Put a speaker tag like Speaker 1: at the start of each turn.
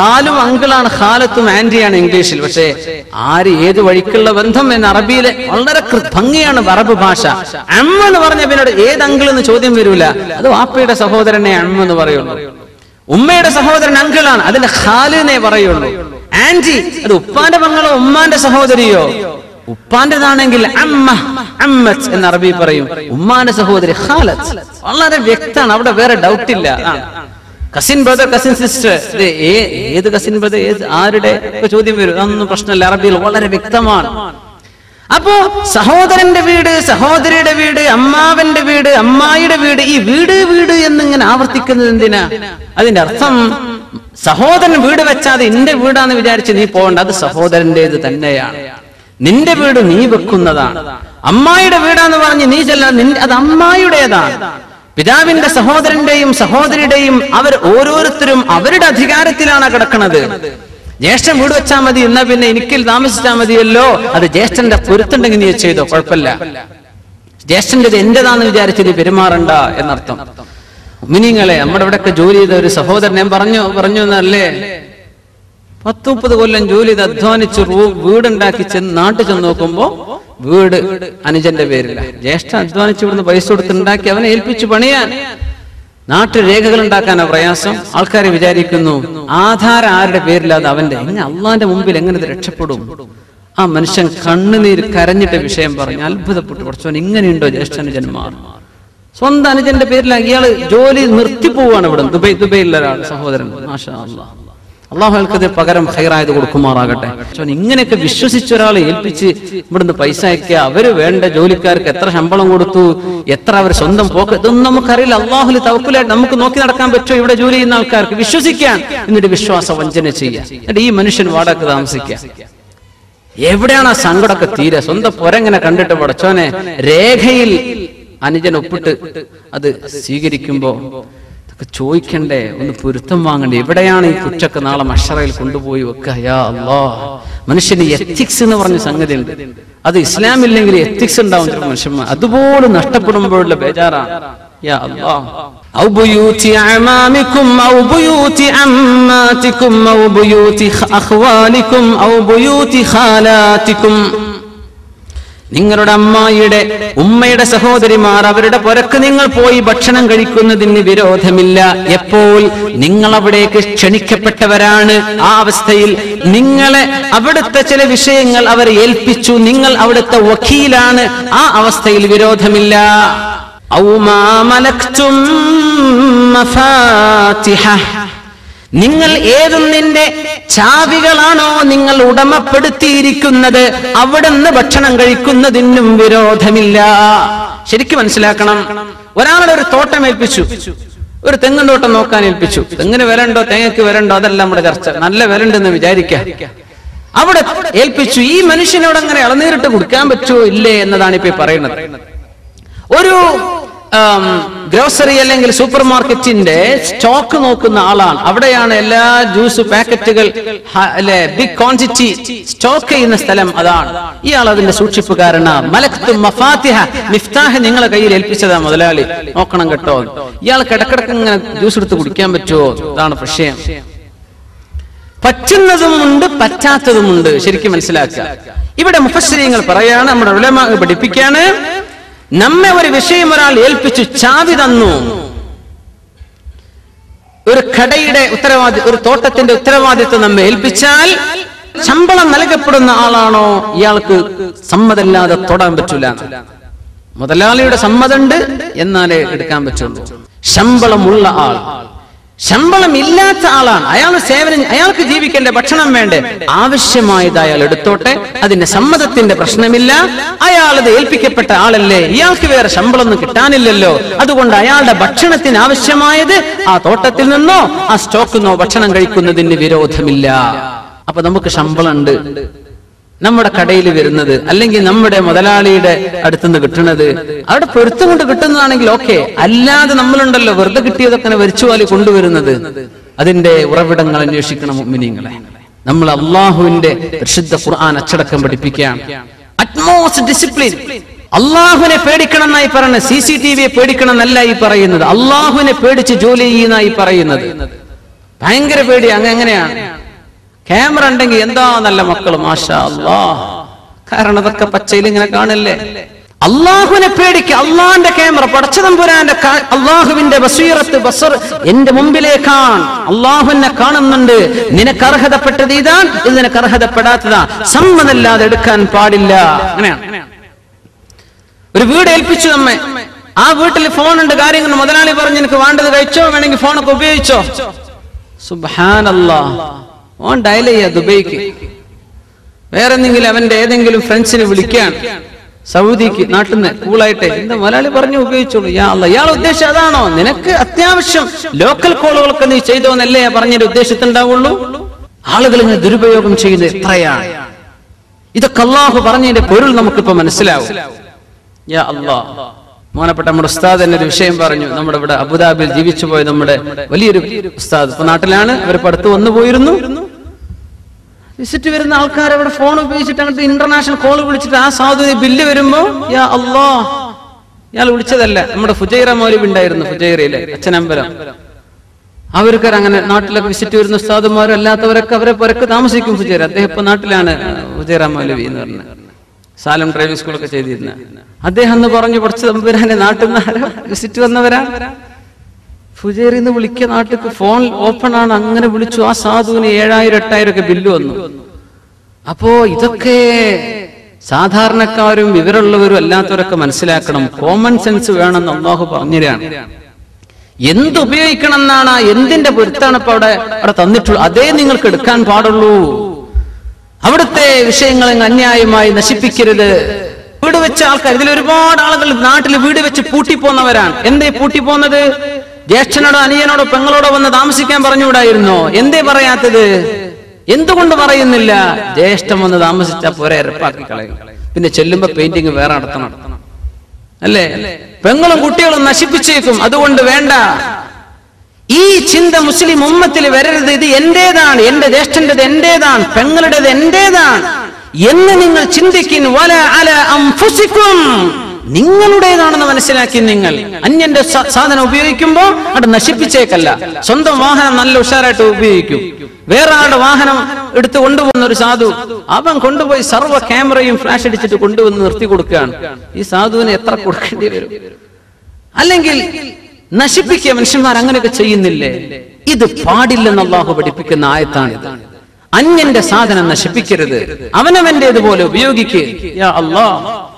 Speaker 1: ഖാലും അങ്കിളാണ് ഖാലത്തും ആന്റിയാണ് ഇംഗ്ലീഷിൽ. പക്ഷേ ആര് ഏത് വഴിക്കുള്ള ബന്ധം എന്ന് അറബിയിലെ വളരെ ഭംഗിയാണ് അറബ് ഭാഷ. അമ്മ എന്ന് പറഞ്ഞ പിന്നീട് ഏത് അങ്കിൾ എന്ന് ചോദ്യം വരൂല. അത് വാപ്പയുടെ സഹോദരനെ അമ്മ എന്ന് പറയുള്ളൂ ഉമ്മയുടെ സഹോദരൻ അങ്കിളാണ് അതിന്റെ ഖാലിനെ പറയുള്ളൂ. ആന്റി അത് ഉപ്പാന്റെ മംഗളോ ഉമ്മാന്റെ സഹോദരിയോ? ഉപ്പാന്റേതാണെങ്കിൽ അമ്മ അമ്മത്ത് എന്ന് അറബി പറയും. ഉമ്മാന്റെ സഹോദരി ഖാലത്ത്. വളരെ വ്യക്തമാണ് അവിടെ വേറെ ഡൗട്ട് ഇല്ല. കസിൻ ബ്രദർ കസിൻ സിസ്റ്റർ ഏത് കസിൻ ബ്രദർ ഏത് ആരുടെ ചോദ്യം വരും? അതൊന്നും പ്രശ്നമില്ല. അറബിയിൽ വളരെ വ്യക്തമാണ്. അപ്പോ സഹോദരന്റെ വീട് സഹോദരിയുടെ വീട് അമ്മാവന്റെ വീട് അമ്മായിയുടെ വീട് ഈ വീട് വീട് എന്നിങ്ങനെ ആവർത്തിക്കുന്നത് എന്തിനാ? അതിന്റെ അർത്ഥം സഹോദരൻ വീട് വെച്ചാതെ എന്റെ വീടാന്ന് വിചാരിച്ച് നീ പോകണ്ട. അത് സഹോദരന്റേത് തന്നെയാണ്. നിന്റെ വീട് നീ വെക്കുന്നതാണ്. അമ്മായിയുടെ വീടാന്ന് പറഞ്ഞ് നീ ചെല്ലാൻ അത് അമ്മായിയുടേതാണ്. പിതാവിന്റെ സഹോദരന്റെയും സഹോദരിയുടെയും അവർ ഓരോരുത്തരും അവരുടെ അധികാരത്തിലാണ് കിടക്കുന്നത്. ജ്യേഷ്ഠൻ വീട് വെച്ചാൽ മതി എന്നാ പിന്നെ എനിക്കിൽ താമസിച്ചാൽ മതിയല്ലോ. അത് ജ്യേഷ്ഠന്റെ പൊരുത്തുണ്ടെങ്കിൽ നീ ചെയ്തോ? കുഴപ്പമില്ല. ജ്യേഷ്ഠന്റെ എന്റേതാന്ന് വിചാരിച്ച് നീ പെരുമാറണ്ട എന്നർത്ഥം. മിനിങ്ങളെ നമ്മുടെ ഇവിടെയൊക്കെ ജോലി ചെയ്ത ഒരു സഹോദരൻ ഞാൻ പറഞ്ഞു പറഞ്ഞു എന്നല്ലേ? പത്ത് മുപ്പത് കൊല്ലം ജോലി ചെയ്ത് അധ്വാനിച്ച് വീടുണ്ടാക്കി ചെന്ന് നാട്ടിൽ ചെന്ന് നോക്കുമ്പോ വീട് അനുജന്റെ പേരില്ല. ജ്യേഷ്ഠ അധ്വാനിച്ചു ഇവിടുന്ന് പൈസ കൊടുത്തുണ്ടാക്കി അവനെ ഏൽപ്പിച്ചു പണിയാൻ. നാട്ടു രേഖകൾ ഉണ്ടാക്കാനാ പ്രയാസം. ആൾക്കാരെ വിചാരിക്കുന്നു ആധാരം ആരുടെ പേരില്ലാതെ അവന്റെ? എങ്ങനെ അള്ളാന്റെ മുമ്പിൽ എങ്ങനെ രക്ഷപ്പെടും? ആ മനുഷ്യൻ കണ്ണുനീർ കരഞ്ഞിട്ട് വിഷയം പറഞ്ഞു അത്ഭുതപ്പെട്ടു. പഠിച്ചവൻ ഇങ്ങനെയുണ്ടോ ജ്യേഷ്ഠനുജന്മാർ സ്വന്തം അനുജന്റെ പേരിലാണ് ഇയാൾ ജോലി നിർത്തി പോവാണ് ഇവിടെ. ദുബൈ ദുബൈയിലുള്ള ഒരാൾ സഹോദരൻ. മാഷാ അള്ളാഹ് അള്ളാഹു അയാൾക്കത് പകരം ഹൈറായത് കൊടുക്കുമാറാകട്ടെ. ഇങ്ങനെയൊക്കെ വിശ്വസിച്ച ഒരാളെ ഏൽപ്പിച്ച് ഇവിടുന്ന് പൈസ അയക്കുക അവർ വേണ്ട ജോലിക്കാർക്ക് എത്ര ശമ്പളം കൊടുത്തു എത്ര അവർ സ്വന്തം പോക്ക് ഇതൊന്നും നമുക്കറിയില്ല. അള്ളാഹുൽ തവക്കുലായിട്ട് നമുക്ക് നോക്കി നടക്കാൻ പറ്റുമോ? ഇവിടെ ജോലി ചെയ്യുന്ന ആൾക്കാർക്ക് വിശ്വസിക്കാൻ എന്നിട്ട് വിശ്വാസ വഞ്ചന ചെയ്യുക. എന്നിട്ട് ഈ മനുഷ്യൻ വാടക താമസിക്കുക. എവിടെയാണ് ആ സങ്കടമൊക്കെ തീരെ സ്വന്തം പൊരങ്ങനെ കണ്ടിട്ട് പടച്ചോനെ രേഖയിൽ അനുജൻ ഒപ്പിട്ട് അത് സ്വീകരിക്കുമ്പോ ഇതൊക്കെ ചോദിക്കണ്ടേ ഒന്ന് പൊരുത്തം വാങ്ങണ്ടേ എവിടെയാണ് ഈ കുറ്റൊക്കെ നാളെ മഷറയിൽ കൊണ്ടുപോയി വെക്കുക യാ അല്ലാ മനുഷ്യന് എത്തിക്സ് എന്ന് പറഞ്ഞ സംഗതി ഉണ്ട് അത് ഇസ്ലാമില്ലെങ്കിൽ എത്തിക്സ് ഉണ്ടാവും ചില മനുഷ്യന്മാർ അതുപോലെ നഷ്ടപ്പെടുമ്പോഴുള്ള ബേജാറാണ് യാ അല്ലാ أو بيوت أعمامكم أو بيوت عماتكم أو بيوت أخوالكم أو بيوت خالاتكم നിങ്ങളുടെ അമ്മായിയുടെ ഉമ്മയുടെ സഹോദരിമാർ അവരുടെ പുരക്ക് നിങ്ങൾ പോയി ഭക്ഷണം കഴിക്കുന്നതിന് വിരോധമില്ല. എപ്പോൾ നിങ്ങൾ അവിടേക്ക് ക്ഷണിക്കപ്പെട്ടവരാണ് ആ അവസ്ഥയിൽ. നിങ്ങളെ അവിടുത്തെ ചില വിഷയങ്ങൾ അവർ ഏൽപ്പിച്ചു. നിങ്ങൾ അവിടുത്തെ വക്കീലാണ്. ആ അവസ്ഥയിൽ വിരോധമില്ല. ഔമാമലക്തും നിങ്ങൾ ഏതൊന്നിന്റെ ചാവികളാണോ നിങ്ങൾ ഉടമപ്പെടുത്തിയിരിക്കുന്നത് അവിടുന്ന് ഭക്ഷണം കഴിക്കുന്നതിനും വിരോധമില്ല. ശരിക്കും മനസ്സിലാക്കണം. ഒരാളെ ഒരു തോട്ടം ഏൽപ്പിച്ചു. ഒരു തെങ്ങും തോട്ടം നോക്കാൻ ഏൽപ്പിച്ചു. തെങ്ങിന് വിലണ്ടോ തേങ്ങയ്ക്ക് വിലണ്ടോ അതല്ല നമ്മുടെ ചർച്ച. നല്ല വിലണ്ടെന്ന് വിചാരിക്കാം. അവിടെ ഏൽപ്പിച്ചു ഈ മനുഷ്യനോട് അങ്ങനെ ഇളനീരിട്ട് കൊടുക്കാൻ പറ്റുമോ ഇല്ലേ എന്നതാണ് ഇപ്പൊ പറയുന്നത്. ഒരു ഗ്രോസറി അല്ലെങ്കിൽ സൂപ്പർ മാർക്കറ്റിന്റെ സ്റ്റോക്ക് നോക്കുന്ന ആളാണ്. അവിടെയാണ് എല്ലാ ജ്യൂസ് പാക്കറ്റുകൾ അല്ലെ ബിഗ് ക്വാണ്ടിറ്റി സ്റ്റോക്ക് ചെയ്യുന്ന സ്ഥലം അതാണ്. ഇയാൾ അതിന്റെ സൂക്ഷിപ്പ് കാരണം മലക്തു മഫാത്തിഹ മിഫ്താഹ് നിങ്ങളെ കയ്യിൽ ഏൽപ്പിച്ചതാ മുതലാളി. നോക്കണം കേട്ടോ. ഇയാൾ കിടക്കിടക്ക് ഇങ്ങനെ ജ്യൂസ് എടുത്ത് കുടിക്കാൻ പറ്റുമോ ഇതാണ് വിഷയം പറ്റുന്നതുമുണ്ട് പറ്റാത്തതുമുണ്ട്. ശരിക്കും മനസ്സിലാക്കുക. ഇവിടെ മുഫസ്സരിങ്ങൾ പറയാണ് നമ്മുടെ ഉലമാ പഠിപ്പിക്കാണ് നമ്മെ ഒരു വിഷയം ഒരാൾ ഏൽപ്പിച്ചു ചാവി തന്നു. ഒരു കടയുടെ ഉത്തരവാദി ഒരു തോട്ടത്തിന്റെ ഉത്തരവാദിത്വം നമ്മെ ഏൽപ്പിച്ചാൽ ശമ്പളം നൽകപ്പെടുന്ന ആളാണോ? ഇയാൾക്ക് സമ്മതമില്ലാതെ തൊടാൻ പറ്റൂല. മുതലാളിയുടെ സമ്മതമുണ്ട് എന്നാലേ എടുക്കാൻ പറ്റുള്ളൂ. ശമ്പളമുള്ള ആൾ. ശമ്പളം ഇല്ലാത്ത ആളാണ്. അയാൾ സേവനം അയാൾക്ക് ജീവിക്കേണ്ട ഭക്ഷണം വേണ്ടേ? ആവശ്യമായത് അയാൾ എടുത്തോട്ടെ. അതിന്റെ സമ്മതത്തിന്റെ പ്രശ്നമില്ല. അയാൾ അത് ഏൽപ്പിക്കപ്പെട്ട ആളല്ലേ? ഇയാൾക്ക് വേറെ ശമ്പളം ഒന്നും കിട്ടാനില്ലല്ലോ. അതുകൊണ്ട് അയാളുടെ ഭക്ഷണത്തിന് ആവശ്യമായത് ആ തോട്ടത്തിൽ നിന്നോ ആ സ്റ്റോക്കിൽ നിന്നോ ഭക്ഷണം കഴിക്കുന്നതിന് വിരോധമില്ല. അപ്പൊ നമുക്ക് ശമ്പളം ഉണ്ട് നമ്മുടെ കടയിൽ വരുന്നത് അല്ലെങ്കിൽ നമ്മുടെ മുതലാളിയുടെ അടുത്തുനിന്ന് കിട്ടുന്നത്. അവിടെ പൊരുത്തം കൊണ്ട് കിട്ടുന്നതാണെങ്കിൽ ഓക്കെ. അല്ലാതെ നമ്മളുണ്ടല്ലോ വെറുതെ കിട്ടിയതൊക്കെ വരിച്ചുവാലി കൊണ്ടുവരുന്നത്. അതിന്റെ ഉറവിടങ്ങൾ അന്വേഷിക്കണം മുഅ്മിനീങ്ങളെ. നമ്മൾ അള്ളാഹുവിന്റെ പ്രസിദ്ധ ഖുർആൻ അച്ചടക്കം പഠിപ്പിക്കാം. അറ്റ്മോസ്റ്റ് ഡിസിപ്ലിൻ അള്ളാഹുവിനെ പേടിക്കണം എന്നായി പറയുന്നത് സി സി ടി വിയെ പേടിക്കണം എന്നല്ല ഈ പറയുന്നത്. അള്ളാഹുവിനെ പേടിച്ച് ജോലി ചെയ്യുന്നായി പറയുന്നത്. ഭയങ്കര പേടി അങ്ങനെയാണ് ക്യാമറ ഉണ്ടെങ്കിൽ എന്താ നല്ല മക്കൾ മാഷാ കാരണം അതൊക്കെ പച്ചയിൽ ഇങ്ങനെ കാണല്ലേ? അള്ളാഹുവിനെ പേടിക്ക്. അള്ളാഹിന്റെ ക്യാമറ പടച്ചതമ്പുരാന്റെ അള്ളാഹുവിന്റെ ബസീറത്ത് ബസർ എന്റെ മുമ്പിലേക്കാണ്. അള്ളാഹുവിനെ കാണുന്നുണ്ട്. നിനക്ക് അർഹതപ്പെട്ടത് ഇതാണ് ഇത് നിനക്ക് അർഹതപ്പെടാത്തതാ സമ്മതല്ലാതെ എടുക്കാൻ പാടില്ല. അങ്ങനെയാണ് ഒരു വീട് ഏൽപ്പിച്ചു നമ്മെ. ആ വീട്ടിൽ ഫോൺ ഉണ്ട് കാര്യങ്ങൾ മുതലാളി പറഞ്ഞു എനിക്ക് വേണ്ടത് കഴിച്ചോ? വേണമെങ്കിൽ ഫോണൊക്കെ ഉപയോഗിച്ചോ? സുബാനല്ലാ ഓൻ ഡയൽ ചെയ്യാ ദുബൈക്ക്. വേറെ എന്തെങ്കിലും അവന്റെ ഏതെങ്കിലും ഫ്രണ്ട്സിനെ വിളിക്കാൻ സൗദിക്ക് നാട്ടിൽ നിന്ന് കൂളായിട്ട് എന്താ മലയാളി പറഞ്ഞു ഉപയോഗിച്ചോളൂ. യാ അല്ല ഇയാൾ ഉദ്ദേശം അതാണോ? നിനക്ക് അത്യാവശ്യം ലോക്കൽ കോളുകളൊക്കെ നീ ചെയ്തോന്നല്ലേ പറഞ്ഞൊരു ഉദ്ദേശത്തുണ്ടാവുള്ളൂ ആളുകൾ ഇങ്ങനെ ദുരുപയോഗം ചെയ്യുന്നത് എത്രയാണ്? ഇതൊക്കെ അള്ളാഹു പറഞ്ഞതിന്റെ പൊരുൾ നമുക്കിപ്പോ മനസ്സിലാവും. യാ അല്ലാ മോനപ്പെട്ട നമ്മുടെ ഉസ്താദ് എന്നൊരു വിഷയം പറഞ്ഞു. നമ്മുടെ ഇവിടെ അബുദാബിയിൽ ജീവിച്ചു പോയ നമ്മുടെ വലിയൊരു ഉസ്താദ്. ഇപ്പൊ നാട്ടിലാണ് അവർ അടുത്ത് വന്നു പോയിരുന്നു. വിസിറ്റ് വരുന്ന ആൾക്കാർ അവിടെ ഫോൺ ഉപയോഗിച്ചിട്ട് അങ്ങോട്ട് ഇന്റർനാഷണൽ കോൾ വിളിച്ചിട്ട് ആ സാധുത ബില്ല് വരുമ്പോ യാ അല്ലോ ഇയാൾ വിളിച്ചതല്ല. നമ്മുടെ ഫുജൈറ മൗലിബ് ഉണ്ടായിരുന്നു ഫുജൈറയിലെ അച്ഛനമ്പലം. അവർക്കൊരു അങ്ങനെ നാട്ടിലൊക്കെ വിസിറ്റ് വരുന്ന ഉസ്താദുമാരും അല്ലാത്തവരൊക്കെ അവരെ പുരക്ക് താമസിക്കും ഫുജൈറ. അദ്ദേഹം ഇപ്പൊ നാട്ടിലാണ് ഫുജൈറ മൗലവി എന്ന് പറഞ്ഞത് സാലം ഡ്രൈവിംഗ് സ്കൂളൊക്കെ ചെയ്തിരുന്ന. അദ്ദേഹം എന്ന് പറഞ്ഞു കുറച്ച് നാട്ടിൽ നിന്ന് വിസിറ്റ് വന്നവരാ? ഫുജേറിന്ന് വിളിക്ക നാട്ടിൽ ഫോൺ ഓപ്പൺ ആണ് അങ്ങനെ വിളിച്ചു. ആ സാധുവിന് ഏഴായിരം എട്ടായിരം ഒക്കെ ബില്ല് വന്നു. അപ്പോ ഇതൊക്കെ സാധാരണക്കാരും വിവരമുള്ളവരും അല്ലാത്തവരൊക്കെ മനസ്സിലാക്കണം. കോമൺ സെൻസ് വേണമെന്ന് അള്ളാഹു പറഞ്ഞുതരാണ് എന്ത് ഉപയോഗിക്കണം എന്നാണ് എന്തിന്റെ പൊരുത്താണ് ഇപ്പൊ അവിടെ അവിടെ തന്നിട്ടുള്ളത് അതേ നിങ്ങൾക്ക് എടുക്കാൻ പാടുള്ളൂ. അവിടുത്തെ വിഷയങ്ങൾ അന്യായമായി നശിപ്പിക്കരുത്. വീട് വെച്ച ആൾക്കാർ ഇതിൽ ഒരുപാട് ആളുകൾ നാട്ടിൽ വീട് വെച്ച് പൂട്ടിപ്പോന്നവരാണ്. എന്തേ പൂട്ടിപ്പോന്നത്? ജ്യേഷ്ഠനോടോ അനിയനോടോ പെങ്ങളോടോ വന്ന് താമസിക്കാൻ പറഞ്ഞുകൂടായിരുന്നോ? എന്തേ പറയാത്തത്? എന്തുകൊണ്ട് പറയുന്നില്ല? ജ്യേഷ്ഠം വന്ന് താമസിച്ചാൽ പോരെ ഇരപ്പാക്കി കളയും. പിന്നെ ചെല്ലുമ്പോ പെയിന്റിങ് വേറെ നടത്തണം. അല്ലേ? പെങ്ങളും കുട്ടികളും നശിപ്പിച്ചേക്കും. അതുകൊണ്ട് വേണ്ട. ഈ ചിന്ത മുസ്ലിം ഉമ്മത്തിൽ വരരുത്. ഇത് എന്റേതാണ്. എന്റെ ജ്യേഷ്ഠന്റെത് എന്റേതാണ്. പെങ്ങളുടേത് എന്റേതാണ്. എന്ന് നിങ്ങൾ ചിന്തിക്കും വല അല അംഫുസിക്കും. നിങ്ങളുടേതാണെന്ന് മനസ്സിലാക്കി നിങ്ങൾ. അന്യന്റെ സാധനം ഉപയോഗിക്കുമ്പോൾ അത് നശിപ്പിച്ചേക്കല്ല. സ്വന്തം വാഹനം നല്ല ഉഷാറായിട്ട് ഉപയോഗിക്കും. വേറെ ആളുടെ വാഹനം എടുത്ത് കൊണ്ടുപോകുന്ന ഒരു സാധു അവൻ കൊണ്ടുപോയി സർവ ക്യാമറയും ഫ്ലാഷ് അടിച്ചിട്ട് കൊണ്ടുവന്ന് നിർത്തി കൊടുക്കുകയാണ്. ഈ സാധുവിന് എത്ര കൊടുക്കേണ്ടി വരും? അല്ലെങ്കിൽ നശിപ്പിക്കുക മനുഷ്യന്മാർ അങ്ങനെയൊക്കെ ചെയ്യുന്നില്ലേ? ഇത് പാടില്ലെന്ന് പഠിപ്പിക്കുന്ന ആയത്താണ് അന്യന്റെ സാധനം നശിപ്പിക്കരുത്. അവനവന്റേതുപോലെ ഉപയോഗിക്കുക അള്ളാഹ്